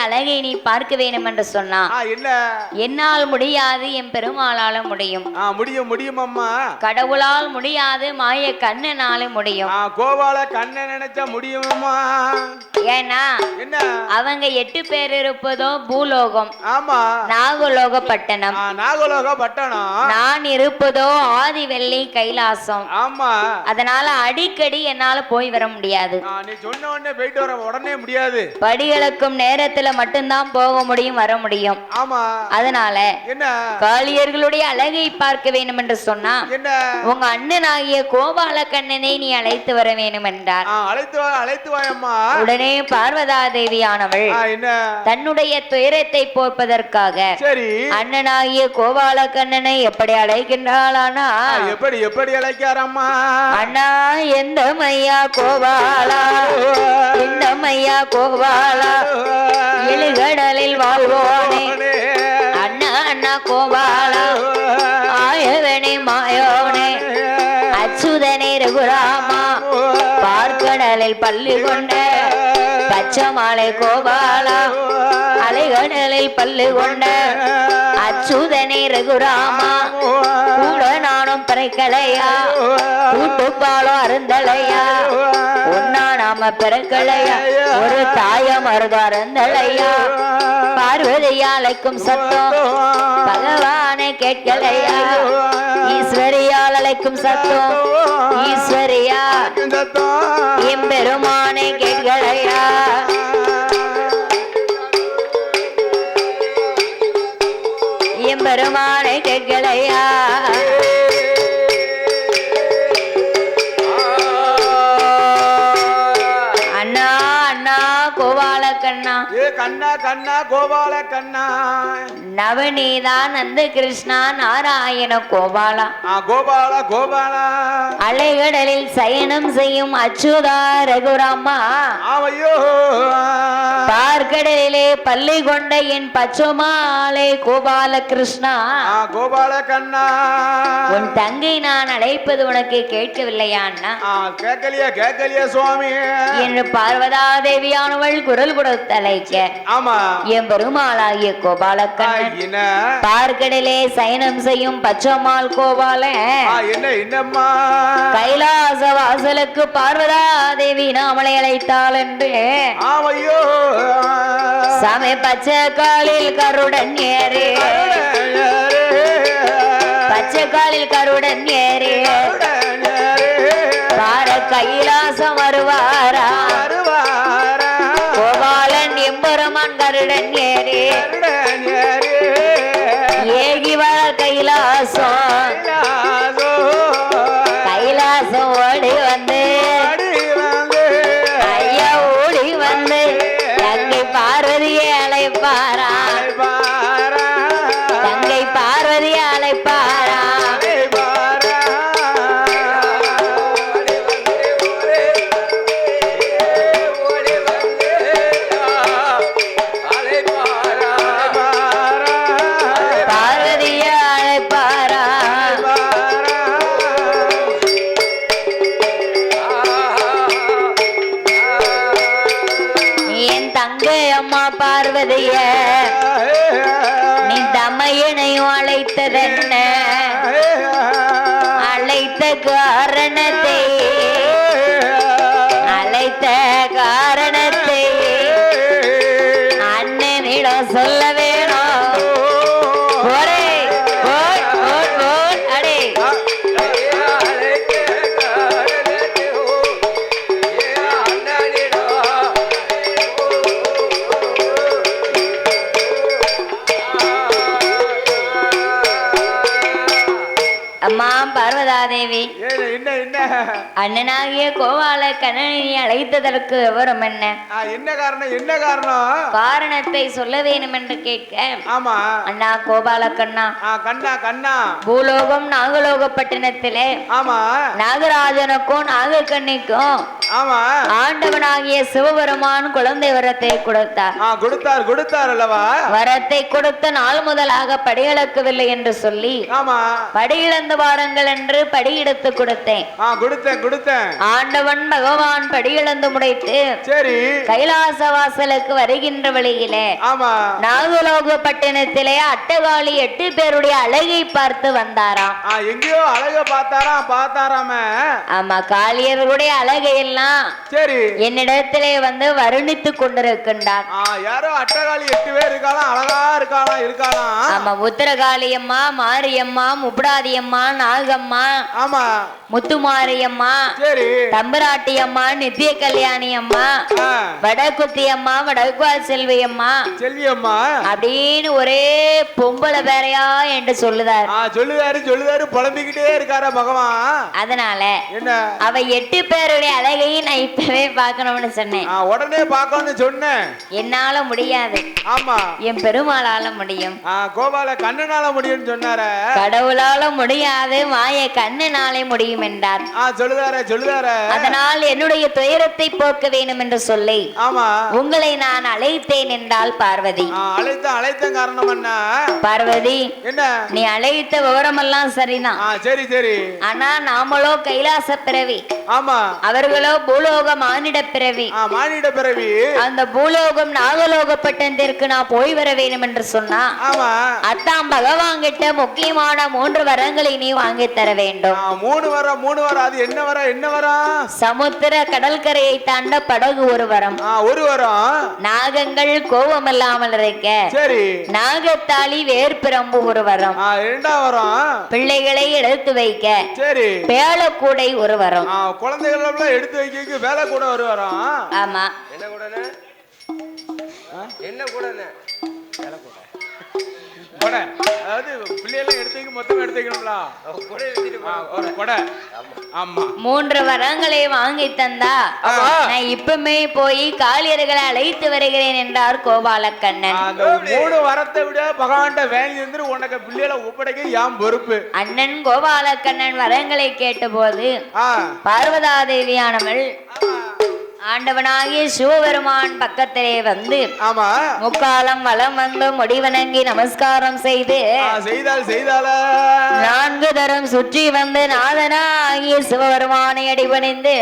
அழகை நீ பார்க்க வேண்டும் என்று சொன்னா என்ன? என்னால் முடியாது என் பெருமாளால முடியும். முடியும் முடியும் அம்மா கடவுளால் முடியாது மாய கண்ணனால முடியும். ஆ கோபால கண்ணை நினைச்சா முடியும் ஏன்னா என்ன? அவங்க எட்டு பேர் இருப்பதோ பூலோகம். ஆமா. நாகலோக பட்டணம் நாகலோக பட்டணம் நான் இருப்பதோ ஆதி வெள்ளி கைலாசம். ஆமா. அதனால அடிக்கடி என்னால போய் வர முடியாது. நீ சொன்ன உடனே போயிட்டு வர உடனே முடியாது. படிகளுக்கும் நேரத்துல மட்டும்தான் போக முடியும் வர முடியும். ஆமா. அதனால என்ன? காளியர்களுடைய அழகை பார்க்க வேண்டும் என்று சொன்னா என்ன? உங்க அண்ணனாகிய கோபால கண்ணனை நீ அழைத்து வர வேண்டும் என்றார் அழைத்து அழைத்து வாயம்மா. உடனே பார்வதா தேவியானவள் தன்னுடைய துயரத்தை போர்ப்பதற்காக அண்ணனாகிய கோபால கண்ணனை எப்படி அழைக்கின்றாளானா? எப்படி எப்படி அழைக்காரம்மா அண்ணா எந்த மையா கோபாலா? எந்த மையா கோபாலா? எழுகடலில் வாழ்வோனே. அண்ணா அண்ணா கோபாலா. பார்க்கடலில் பள்ளி கொண்ட பச்சை மாலை கோபாலா அலைகடலில் பள்ளி கொண்ட அச்சுதனை ரகுராமா கூட நானும் பிறக்கலையா? கூட்டுப்பாலும் அருந்தலையா? ஒன்னா நாம பிறக்கலையா? ஒரு தாய மருத அருந்தலையா? பார்வதியா அழைக்கும் சத்தம் பகவானை கேட்கலையா? ஈஸ்வரியால அழைக்கும் சத்தம். ஈஸ்வரியா எம்பெருமானை கேட்கலையா? எம்பெருமானை கேட்கலையா? அண்ணா அண்ணா கோபால கண்ணா ஏ கண்ணா கண்ணா கோபால கண்ணா நவநீதா நந்த கிருஷ்ணா நாராயண கோபாலா. கோபால கோபாலா. அலைகடலில் சயனம் செய்யும் அச்சுதா ரகுராமா. பார்க்கடலிலே பள்ளி கொண்ட என் பச்சோமாலை கோபால கிருஷ்ணா கோபால கண்ணா. உன் தங்கை நான் அழைப்பது உனக்கு கேட்கவில்லையா அண்ணா கேக்கலையா கேக்கலையா சுவாமி. என்று பார்வதா தேவியானவள் குரல் கொடுத்தலைக்க. ஆமா. என் பெருமாளாகிய ஆ, என்ன? பார்க்கடலே சயனம் செய்யும் பச்சம்மாள் கோபால என்ன என்னம்மா? கைலாச வாசலுக்கு பார்வதா தேவி நாமளை அழைத்தாள் என்று. ஆவையோ சமை பச்சை காலில் கருடன் ஏறி. பச்சை காலில் கருடன் ஏறி. பார கைலாசம் வருவாரா? என்ன அண்ணனாகிய கோவால கண்ணனை அழைத்ததற்கு விவரம் என்ன? என்ன காரணம் என்ன காரணம்? காரணத்தை சொல்ல வேணும் என்று கேட்க ஆமா. அண்ணா கோபால கண்ணா கண்ணா கண்ணா. பூலோகம் நாகலோகப்பட்டினத்திலே ஆமா. நாகராஜனுக்கும் நாகக்கண்ணிக்கும் ஆமா. ஆண்டவனாகிய சிவபெருமான் குழந்தை வரத்தை கொடுத்தார். கொடுத்தார் கொடுத்தார் அல்லவா? வரத்தை கொடுத்த நாள் முதலாக படியிழக்கவில்லை என்று சொல்லி ஆமா. படியிழந்து வாருங்கள் என்று படியெடுத்து கொடுத்தேன். கொடுத்தேன் கொடுத்தேன். ஆண்டவன் பகவான் படியிழந்து முடைத்து சரி. கைலாச வாசலுக்கு வருகின்ற வழியிலே நாகலோக பட்டணத்திலே அட்டகாளி எட்டு பேருடைய அழகை பார்த்து வந்தாராம். எங்கேயோ அழக பார்த்தாராம் பார்த்தாராம. ஆமா காளியர்களுடைய அழகை எல்லாம் சரி. என்னிடத்திலே வந்து வருணித்து கொண்டிருக்கின்றார். யாரோ அட்டகாளி எட்டு பேர் இருக்காளாம் அழகா இருக்காளாம் இருக்காளாம். ஆமா உத்தரகாளியம்மா மாரியம்மா முப்படாதியம்மா நாகம்மா ஆமா. முத்துமாரியம்மா சரி. தம்பராட்டி அம்மா நித்திய கல்யாணி அம்மா ஆ. வடக்குத்தி அம்மா வடக்குவால் செல்வி அம்மா செல்வி அம்மா அப்படின்னு ஒரே பொம்பளை பேரையா என்று சொல்லுதார். சொல்லுதாரு சொல்லுதாரு புலம்பிக்கிட்டே இருக்காரா பகவான். அதனால என்ன? அவ எட்டு பேருடைய அழகையும் நான் இப்பவே பார்க்கணும்னு சொன்னேன். உடனே பார்க்கணும்னு சொன்னேன். என்னால முடியாது. ஆமா. என் பெருமாளால முடியும். கோபால கண்ணனால முடியும்னு சொன்னார. கடவுளால முடியாது மாய கண்ணனாலே முடியும் என்றார். சொல்லுதார சொல்லுதார. அதனால் என்னுடைய துயரத்தை போக்க வேண்டும் என்று சொல்லி ஆமா. உங்களை நான் அழைத்தேன் என்றால் பார்வதி. அழைத்த அழைத்த காரணம் என்ன? பார்வதி என்ன? நீ அழைத்த விவரமெல்லாம் சரிதான். சரி சரி. ஆனா நாமளோ கைலாச பிறவி. ஆமா. அவர்களோ பூலோக மானிட பிறவி. மானிட பிறவி. அந்த பூலோகம் நாகலோக பட்டணத்திற்கு நான் போய் வர வேண்டும் என்று சொன்னா ஆமா. அத்தாம் பகவான் கிட்ட முக்கியமான மூன்று வரங்களை நீ வாங்கி தர வேண்டும் ஆ, மூணு வரம் மூணு வரம். அது என்ன வரம் என்ன வரம்? சமுத்திர கடற்கரையை தாண்ட படகு ஒரு வரம். ஆ ஒரு வரம். நாகங்கள் கோபம் இல்லாமல் இருக்க சரி. நாகத்தாளி வேர்பிரம்பு ஒரு வரம். ஆ இரண்டாம் வரம். பிள்ளைகளை எடுத்து வைக்க. சரி. பேளக்கூடை ஒரு வரம். ஆ குழந்தைகள் எல்லாம் எடுத்து வைக்க வேலை கூட ஒரு வரம். ஆமா. என்ன கூடனே? என்ன கூடனே? கொடை. அதாவது பிள்ளையெல்லாம் மொத்தமா ஒரு கொடை. ஆமா. மூன்று வரங்களை வாங்கி தந்தா. நான் இப்பமே போய் காளியர்களை அழைத்து வருகிறேன் என்றார் கோபாலக்கண்ணன். அந்த மூணு வரத்தை விட பகவான்கிட்ட இருந்து உனக்கு பிள்ளைகளை ஒப்படைக்க யாம் பொறுப்பு. அண்ணன் கோபாலக்கண்ணன் வரங்களை கேட்டபோது ஆ. பார்வதாதேவியானவள் ஆண்டவனாகிய சிவபெருமான் பக்கத்திலே வந்து ஆமா. முக்காலம் வலம் வந்து முடிவணங்கி நமஸ்காரம் செய்து ஆ, செய்தால் செய்தால நான்கு தரம் சுற்றி வந்து நாதனாகிய சிவபெருமானை அடிபணிந்து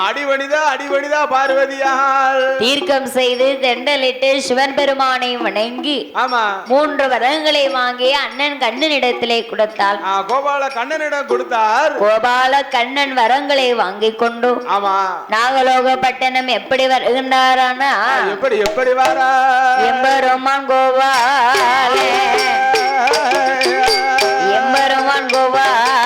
அடிபணிதா அடிபணிதா பார்வதியால் தீர்க்கம் செய்து தெண்டலிட்டு சிவன் பெருமானை வணங்கி ஆமா. மூன்று வரங்களை வாங்கி அண்ணன் கண்ணனிடத்திலே கொடுத்தாள். ஆ, கோபால கண்ணனிடம் கொடுத்தார். கோபால கண்ணன் வரங்களை வாங்கி கொண்டு ஆமா. நாகலோக பட்டணம் எப்படி வருகின்றாரானா? எப்படி எப்படி வாரா? எம்பெருமான் கோபாலே எம்பெருமான் கோபாலே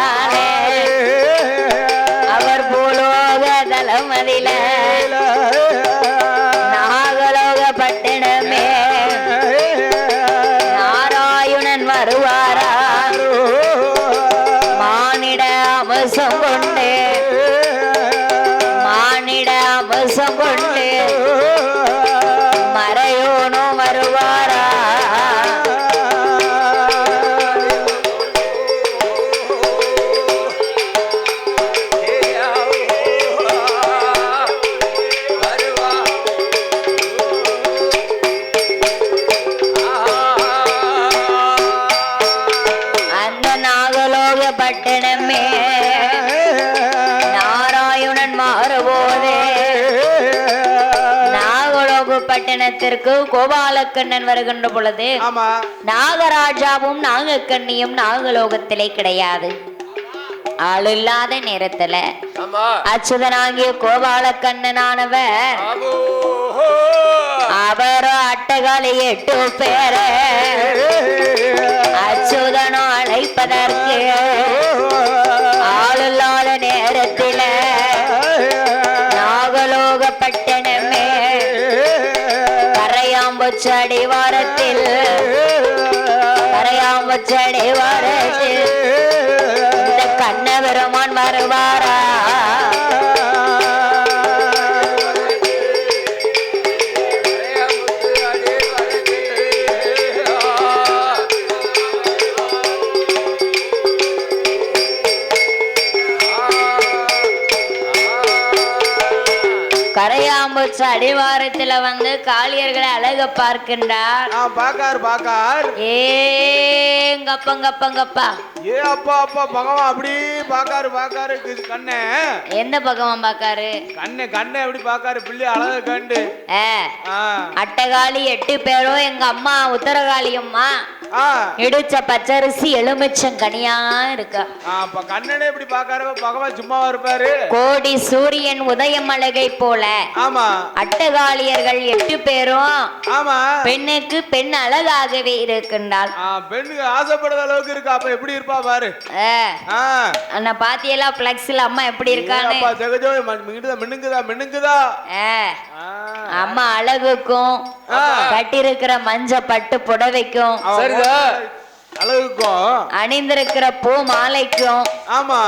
பட்டணத்திற்கு கோபாலக்கண்ணன் வருகின்ற பொழுது நாகராஜாவும் நாகக்கண்ணியும் நாகலோகத்திலே கிடையாது. ஆள் இல்லாத நேரத்துல அச்சுதனாகிய கோபாலக்கண்ணனானவர் அவர் அட்டகாலி எட்டு பேரை அச்சுதனோ அழைப்பதற்கு வச்சடி வாரத்தில். கரையாம்புச்சடி வாரத்தில். இந்த கண்ணபெருமான் வருவாரா? உச்ச அடிவாரத்துல வந்து காளியர்களை அழக பார்க்கின்றார் பாக்கார் பாக்கார். ஏங்கப்பங்கப்பங்கப்பா ஏ அப்பா அப்பா பகவான் அப்படி பாக்காரு பாக்காரு கண்ணே. எந்த பக்கமா பாக்காரு? கண்ணே கண்ணே எப்படி பாக்காரு பிள்ளை அழக கண்டு. அட்டகாளி எட்டு பேரும் எங்க அம்மா உத்தரகாளி அம்மா இடிச்ச பச்சரிசி எலுமிச்சம் கனியா இருக்கா. அப்ப கண்ணனே இப்படி பாக்காரு பகவான் சும்மாவா இருப்பாரு? கோடி சூரியன் உதயம் அழகை போல. ஆமா. அட்டகாளியர்கள் எட்டு பேரும் ஆமா. பெண்ணுக்கு பெண் அழகாகவே இருக்கின்றாள். பெண்ணுக்கு ஆசைப்படுற அளவுக்கு இருக்கா அப்ப எப்படி இருப்பா பாரு. அண்ணா பாத்தியெல்லாம் பிளக்ஸ்ல அம்மா எப்படி இருக்கான்னு. அப்பா ஜெகஜோ அம்மா அழகுக்கும் ஆ. கட்டியிருக்கிற மஞ்ச பட்டு புடவைக்கும். அழகுக்கும் அணிந்திருக்கிற பூ மாலைக்கும் ஆமா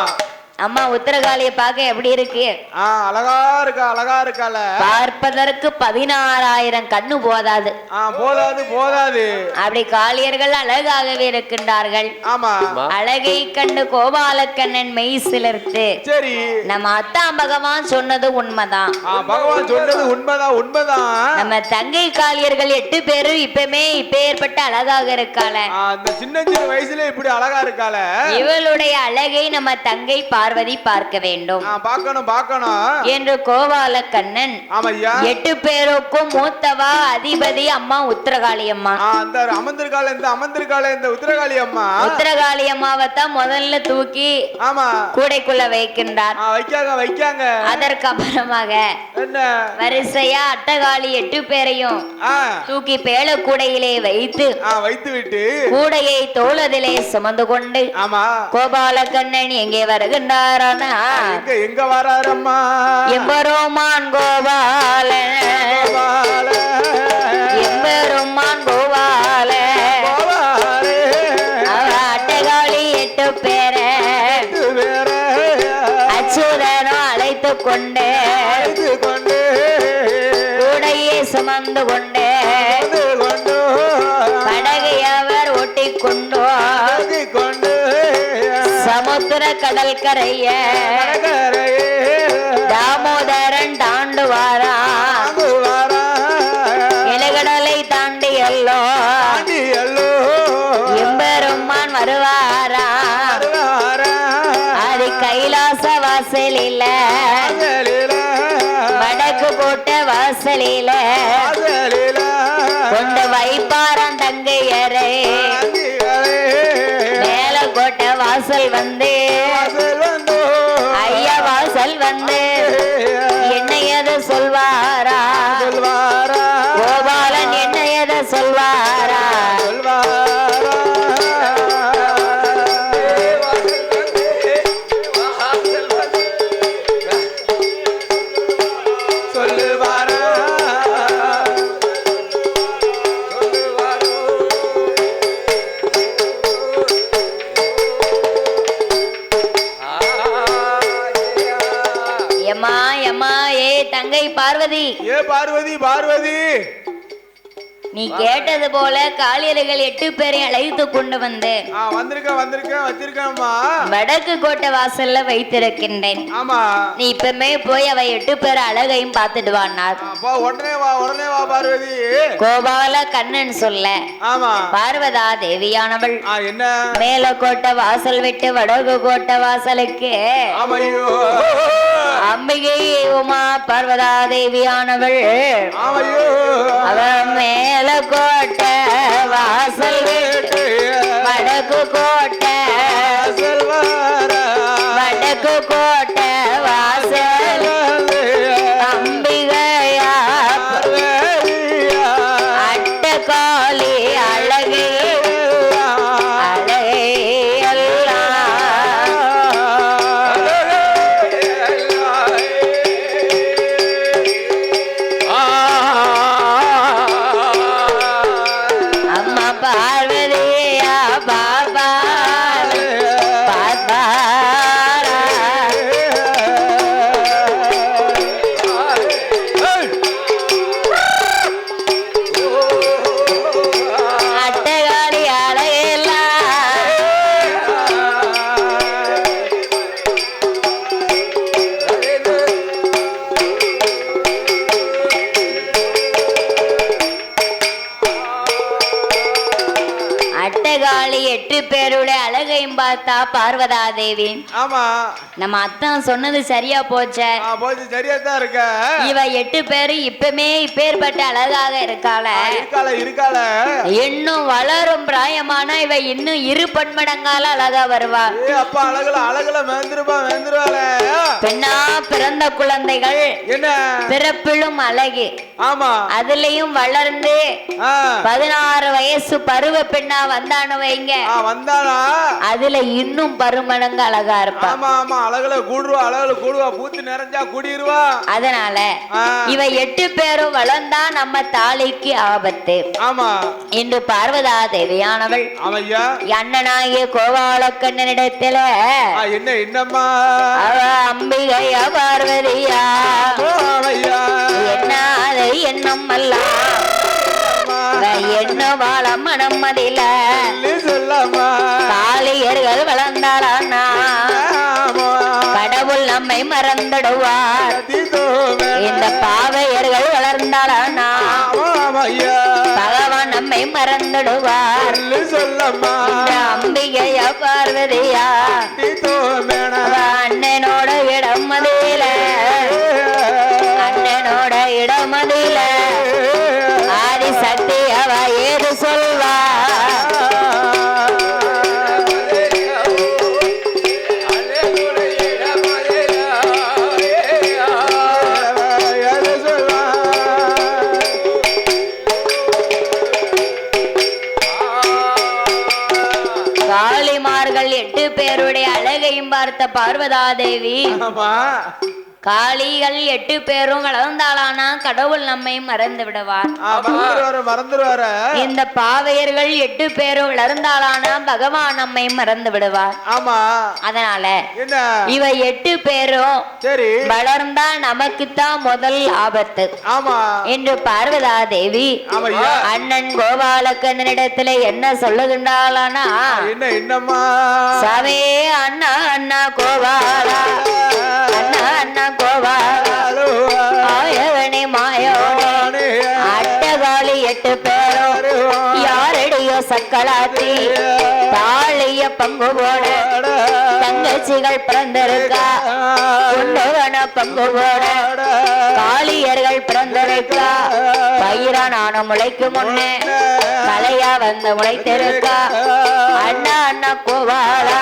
அம்மா உத்தரகாளிய பார்க்க எப்படி இருக்கு? ஆ அழகா இருக்கா அழகா இருக்கால பார்ப்பதற்கு பதினாறாயிரம் கண்ணு போதாது. ஆ போதாது போதாது. அப்படி காளியர்கள் அழகாகவே இருக்கின்றார்கள். ஆமா. அழகை கண்டு கோபாலக்கண்ணன் மெய் சிலிர்த்து. சரி. நம்ம அத்தாம் பகவான் சொன்னது உண்மைதான். ஆ பகவான் சொன்னது உண்மைதான் உண்மைதான் நம்ம தங்கை காளியர்கள் எட்டு பேரும் இப்பமே இப்பேற்பட்ட அழகாக இருக்காள. ஆ, இந்த சின்ன சின்ன வயசுல இப்படி அழகா இருக்கால இவளுடைய அழகை நம்ம தங்கை பார்வதி பார்க்க வேண்டும். பார்க்கணும் பார்க்கணும். என்று கோபால கண்ணன் எட்டு பேருக்கும் மூத்தவா அதிபதி அம்மா உத்தரகாளி அம்மா. அந்த இந்த அமர்ந்திருக்கால இந்த உத்திரகாளி அம்மா. உத்தரகாளி அம்மாவை தான் முதல்ல தூக்கி ஆமா. கூடைக்குள்ள வைக்கின்றார். வைக்காங்க வைக்காங்க. அதற்கு அப்புறமாக வரிசையா அட்டகாளி எட்டு பேரையும் தூக்கி பேல கூடையிலே வைத்து வைத்து விட்டு. கூடையை தோளதிலே சுமந்து கொண்டு ஆமா. கோபாலக்கண்ணன் எங்கே வருகின்றாரானா எங்க எங்க வராரம்மா? எம்பெருமான் கோபால. எம்பெருமான் கோபால அட்டகாளி எட்டு பேரை. அச்சுதனும் அழைத்து கொண்டு கூடையை சுமந்து கொண்டு. கரைய. தாமோதரன் தாண்டுவாரா? நிலகடலை இலகடலை தாண்டி எல்லோ எம்பெருமான் வருவாரா? அது கைலாச வாசலில. வடக்கு போட்ட வாசலில. கொண்டு வைப்பாரான் தங்கையரை. மேல கோட்ட வாசல் வந்து சொல்வா. தங்கை பார்வதி. ஏ பார்வதி பார்வதி. நீ கேட்டது போல காளியர்கள் எட்டு பேரையும் அழைத்து கொண்டு வந்து ஆ வந்திருக்கேன் வந்திருக்கேன் வச்சிருக்கேன்மா. வடக்கு கோட்டை வாசல்ல வைத்திருக்கின்றேன். ஆமா. நீ இப்பமே போய் அவ எட்டு பேர் அழகையும் பார்த்துட்டு வானார் அப்பா உடனே வா உடனே வா பார்வதி. கோபால கண்ணன் சொல்ல ஆமா. பார்வதா தேவியானவள். என்ன? மேல கோட்டை வாசல் விட்டு வடக்கு கோட்டை வாசலுக்கு. அம்பிகை உமா பார்வதா தேவியானவள். அவ மேல கோட்டை வாசல் விட்டு வடக்கு கோட்டை பார்த்தா பார்வதா தேவி ஆமா. நம்ம அத்தான் சொன்னது சரியா போச்சே. போச்சு சரியா தான் இருக்க. இவ எட்டு பேரு இப்பமே இப்பேற்பட்ட அழகாக இருக்காள. ஆ, இருக்கால இருக்கால இன்னும் வளரும் பிராயமான இவ இன்னும் இரு பன்மடங்கால அழகா வருவா. அப்பா அழகுல அழகுல மேந்திருப்பா மேந்திருவாள. பெண்ணா பிறந்த குழந்தைகள் என்ன? பிறப்பிலும் அழகு. ஆமா. அதுலயும் வளர்ந்து பதினாறு வயசு பருவ பெண்ணா வந்தானு வைங்க. ஆ, வந்தாளா? அதுல இன்னும் பருமடங்கு அழகா இருப்பா. ஆமா ஆமா அழகுல கூடுவா அழகுல கூடுவா பூத்து நிறைஞ்சா கூடிருவா. அதனால. இவ எட்டு பேரும் வளர்ந்தா நம்ம தாலிக்கு ஆபத்து. ஆமா. இன்று பார்வதா தேவியானவள் ஆமையா. அண்ணனாகிய கோபாலக்கண்ணனிடத்துல என்ன என்னம்மா? அவ அம்பிகையா பார்வதியா? என்னாத எண்ணம் அல்ல? அம்மா, என்ன வாழ மனம் அதில சொல்லி மேல. இந்த பாவையர்கள் ஆமையா பகவான் நம்மை மறந்துடுவார். அம்பிகையா பார்வதியா? பார்வதா தேவி காளிகள் எட்டு பேரும் வளர்ந்தாளானா கடவுள் நம்மை மறந்து விடுவார். இந்த பாவையர்கள் எட்டு பேரும் வளர்ந்தாளானா பகவான் நம்மை மறந்து விடுவார். ஆமா. அதனால இவ எட்டு பேரும் சரி. வளர்ந்தா நமக்குத்தான் முதல் ஆபத்து. ஆமா. என்று பார்வதா தேவி அண்ணன் கோபாலக்கண்ணனிடத்துல என்ன சொல்லுகின்றாளானா? என்ன என்னம்மா? சாமே அண்ணா அண்ணா கோபாலா. அண்ணா அண்ணா கோபாலா ஆயவனே மாயோனே எட்டு பேரும் யாரடியோ சக்கலாத்தி தாளிய பங்கு போட தங்கச்சிகள் பிறந்திருக்கா? கொண்டவன பங்கு போட காளியர்கள் பிறந்திருக்கா? பயிரா நானும் முளைக்கு முன்னே தலையா வந்து முளைத்திருக்கா? அண்ணா அண்ணா கோவாளா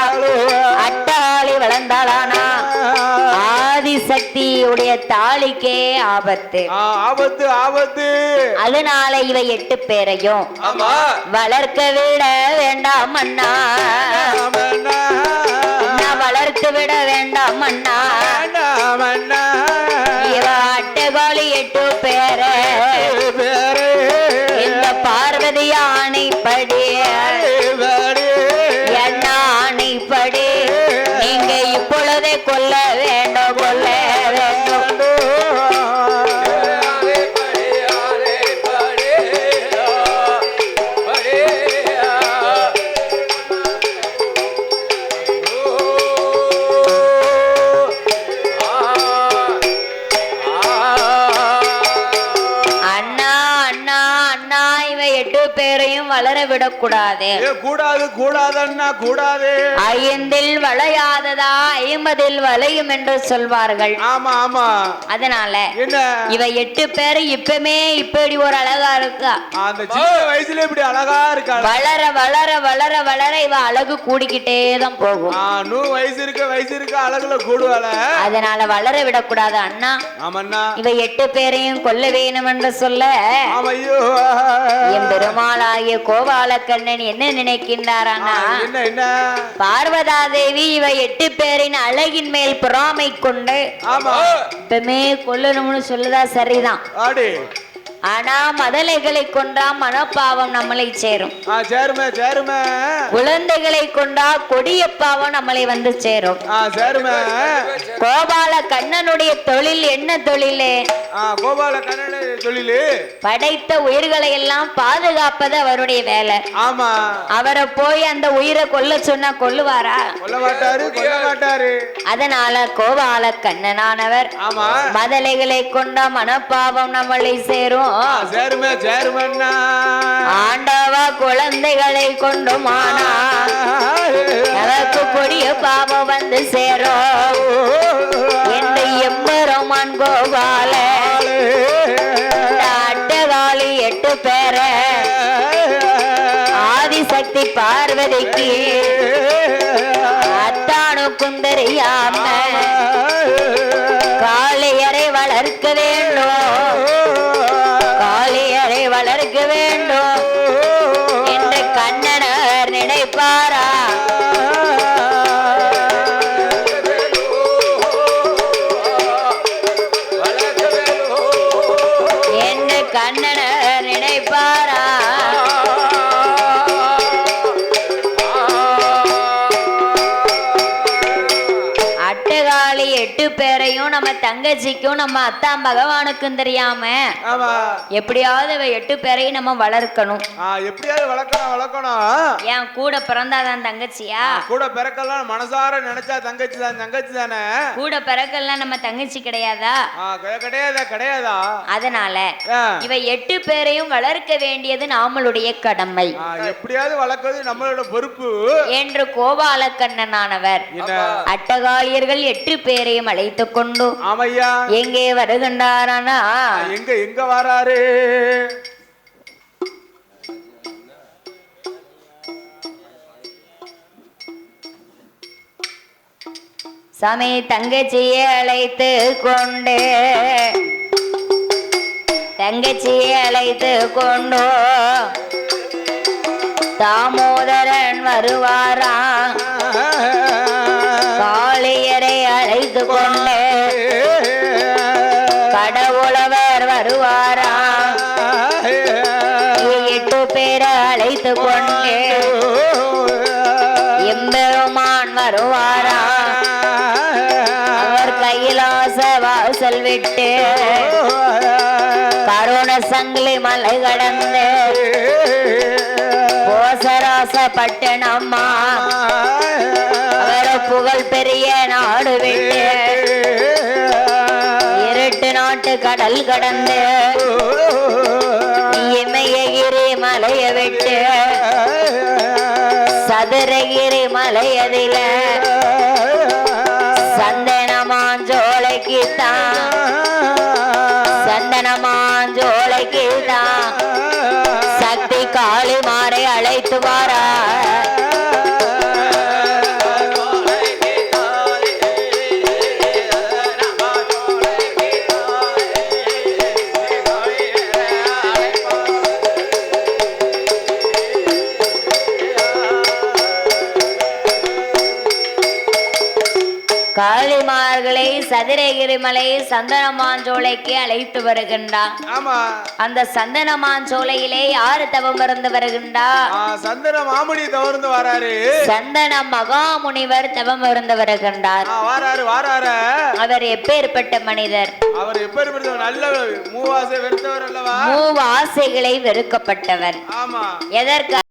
அட்டாளி வளர்ந்தாளானா? ஆதிசக்தியுடைய தாலிக்கே ஆபத்து. ஆபத்து ஆபத்து. அதனால இவ எட்டு பேரையும் வளர்க்க விட வேண்டாம் அண்ணா. வளர்த்து விட வேண்டாம் அண்ணா. விடக்கூடாது ஏ, கூடாது கூடாதண்ணா கூடாது. ஐந்தில் வளையாததா ஐம்பதில் வளையும் என்று சொல்வார்கள். ஆமா ஆமா. அதனால என்ன? இவ எட்டு பேரு இப்பமே இப்படி ஒரு அழகா இருக்கா? அந்த சின்ன வயசுல இப்படி அழகா இருக்கா? வளர வளர வளர வளர இவ அழகு கூடிக்கிட்டே தான் போகும். நூ வயசு இருக்க வயசு இருக்க அழகுல கூடுவாள அதனால வளர விடக்கூடாது அண்ணா. ஆமண்ணா. இவ எட்டு பேரையும் கொல்ல வேணும் என்று சொல்ல என் பெருமாளாகிய கோபாலக்கண்ணன் அண்ணா என்ன என்ன பார்வதா தேவி இவ எட்டு பேரின் அழகின் மேல் பொறாமை கொண்டு இப்பமே கொல்லணும்னு சொல்லுதா சரிதான். ஆனா மதலைகளை கொண்டா மனப்பாவம் நம்மளை சேரும். ஆ சேருமே சேருமே. குழந்தைகளை கொண்டா கொடிய பாவம் நம்மளை வந்து சேரும். கோபால கண்ணனுடைய தொழில் என்ன தொழிலு? கோபால கண்ணனு தொழிலு. படைத்த உயிர்களை எல்லாம் பாதுகாப்பது அவருடைய வேலை. ஆமா. அவரை போய் அந்த உயிரை கொல்ல சொன்னா கொல்லுவாரா? கொல்ல மாட்டாரு கொல்ல மாட்டாரு. அதனால கோபால கண்ணனானவர். ஆமா. மதலைகளை கொண்ட மனப்பாவம் நம்மளை சேரும். ஆ, சேருமே சேருமண்ணா ஆண்டவா குழந்தைகளை கொண்டுமானா நமக்கு கொடிய பாவம் வந்து சேரும். எந்த எம்பெருமான் கோபால பார்வதிக்கு அத்தானுக்கும் தெரியாம நம்ம தங்கச்சிக்கும் நம்ம அத்தான் பகவானுக்கும் தெரியாம எப்படியாவது இவ எட்டு பேரையும் நம்ம வளர்க்கணும். எப்படியாவது வளர்க்கணும் வளர்க்கணும். என் கூட பிறந்தாதான் தங்கச்சியா? கூட பிறக்கலாம் மனசார நினைச்சா தங்கச்சி தான் தங்கச்சி தானே? கூட பிறக்கெல்லாம் நம்ம தங்கச்சி கிடையாதா? கிடையாதா கிடையாதா? அதனால. இவ எட்டு பேரையும் வளர்க்க வேண்டியது நாமளுடைய கடமை. எப்படியாவது வளர்க்கறது நம்மளோட பொறுப்பு. என்று கோபாலக்கண்ணனானவர் என்ன? அட்டகாளியர்கள் எட்டு பேரையும் அழைத்துக் கொண்டு ஆமையா. எங்கே வருகின்றாரனா? எங்க எங்க வராரு? சாமி தங்கச்சியை அழைத்து கொண்டு தங்கச்சியை அழைத்து கொண்டு தாமோதரன் வருவாராம் காளியரை அழைத்து கொண்டு கடவுளவர் வருவாராம் எட்டு பேர அழைத்து கொண்டே. எம்பெருமான் வருவாராம் அவர் கையிலாச வாசல் விட்டு கருண சங்கிலி மலை கடந்து. கோசராச நம்மா அவர் பெரிய நாடு விட்டு இருட்டு நாட்டு கடல் கடந்து இமயகிரி மலைய விட்டு சதுரகிரி மலையதில காளிமார்களை சதுரகிரி மலை சந்தனமாஞ்சோலைக்கு அழைத்து வருகின்றான் ஆமா. அந்த சந்தனமாஞ்சோலையிலே யாரு தவம் இருந்து வருகின்றார் ஆ, சந்தன மாமுடி தவறுந்து வராரு. சந்தன மகாமுனிவர் தவம் இருந்து வருகின்றார். வாராரு வாராரு. அவர் எப்பேற்பட்ட மனிதர்? அவர் எப்பேற்பட்ட நல்ல மூவாசை வெறுத்தவர் அல்லவா? மூவாசைகளை வெறுக்கப்பட்டவர். ஆமா. எதற்காக